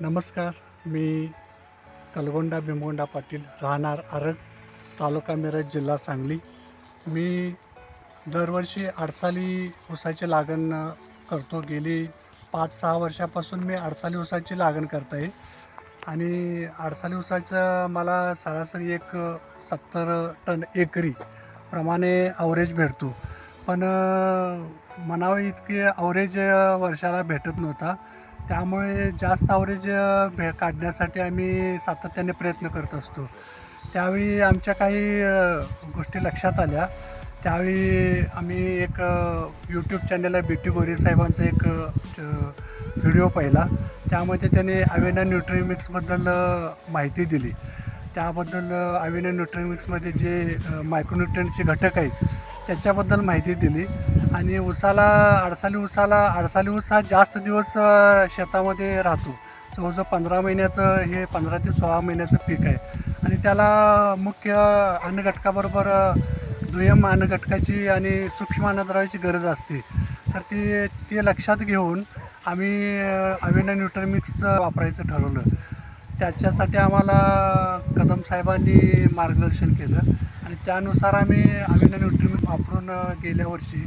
नमस्कार मी कलगोंडा भीमगोंडा पाटील राहणार आरग तालुका मिरज जिल्हा सांगली. मी दरवर्षी आडसाली ऊसाची लागण करतो. गेली पाच सहा वर्षापासून मी आडसाली ऊसाची लागण करत आहे. आणि आडसाली ऊसाचं मला सरासरी एक सत्तर टन एकरी प्रमाणे अवरेज भेटतो. पण म्हणावं इतके अवरेज वर्षाला भेटत नव्हता. त्यामुळे जास्त आवरेज भे काढण्यासाठी आम्ही सातत्याने प्रयत्न करत असतो. त्यावेळी आमच्या काही गोष्टी लक्षात आल्या. त्यावेळी आम्ही एक यूट्यूब चॅनल आहे बीटी गोरी साहेबांचा एक व्हिडिओ पाहिला. त्यामध्ये त्याने अवेना न्यूट्रीमिक्सबद्दल माहिती दिली. त्याबद्दल अवेना न्यूट्रिमिक्समध्ये जे मायक्रोन्युट्रियनचे घटक आहेत त्याच्याबद्दल माहिती दिली. आणि ऊसाला अडसाली उसाला अडसाली ऊस हा जास्त दिवस शेतामध्ये राहतो. जवळजवळ पंधरा महिन्याचं हे पंधरा ते सोळा महिन्याचं पीक आहे. आणि त्याला मुख्य अन्नघटकाबरोबर दुय्यम अन्नघटकाची आणि सूक्ष्म अन्नद्रव्याची गरज असते. तर ती ते लक्षात घेऊन आम्ही अविना न्यूट्रमिक्स वापरायचं ठरवलं. त्याच्यासाठी आम्हाला कदम साहेबांनी मार्गदर्शन केलं. आणि त्यानुसार आम्ही अवेना न्यूट्रिमिक्स वापरून गेल्या वर्षी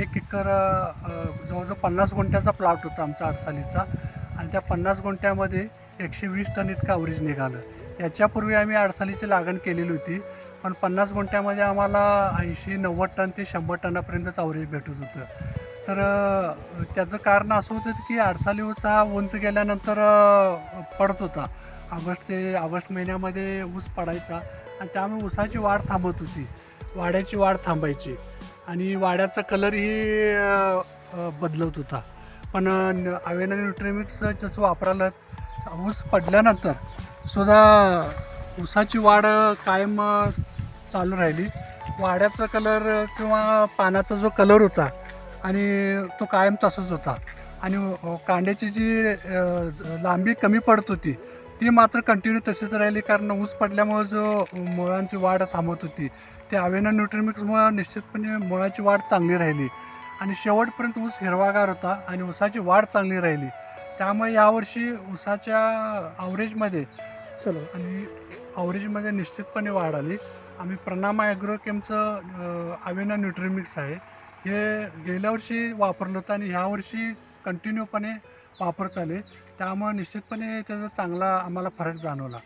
एक एकर जवळजवळ पन्नास गुंठ्याचा प्लॉट होता आमचा आडसालीचा. आणि त्या पन्नास गुंठ्यामध्ये एकशे वीस टन इतकं अवरेज निघालं. याच्यापूर्वी आम्ही अडसालीची लागण केलेली होती पण पन्नास गुंठ्यामध्ये आम्हाला ऐंशी नव्वद टन ते शंभर टनापर्यंतच अवरेज भेटत होतं. तर त्याचं कारण असं होतं की आडसाली ऊस हा उंच गेल्यानंतर पडत होता. ऑगस्ट ते ऑगस्ट महिन्यामध्ये ऊस पडायचा आणि त्यामुळे ऊसाची वाढ थांबत होती. वाड्याची वाढ थांबायची आणि वाड्याचा कलरही बदलत होता. पण अवेना न्यूट्रिमिक्स जसं वापरायला ऊस पडल्यानंतर सुद्धा ऊसाची वाढ कायम चालू राहिली. वाड्याचा कलर किंवा पानाचा जो कलर होता आणि तो कायम तसाच होता. आणि कांद्याची कांड्याची जी लांबी कमी पडत होती ती मात्र कंटिन्यू तशीच राहिली कारण ऊस पडल्यामुळं जो मुळांची वाढ थांबत होती ते अवेना न्यूट्रिमिक्समुळं निश्चितपणे मुळाची वाढ चांगली राहिली. आणि शेवटपर्यंत ऊस हिरवागार होता आणि ऊसाची वाढ चांगली राहिली. त्यामुळे यावर्षी ऊसाच्या अवरेजमध्ये चलो. आणि अवरेजमध्ये निश्चितपणे वाढ आली. आम्ही प्रणाम ॲग्रोकेमचं अवेना न्यूट्रिमिक्स आहे. हे गेल्या वर्षी वापरलं होतं आणि ह्या वर्षी कंटिन्यूपणे वापरत आले. त्यामुळे निश्चितपणे त्याचा चांगला आम्हाला फरक जाणवला.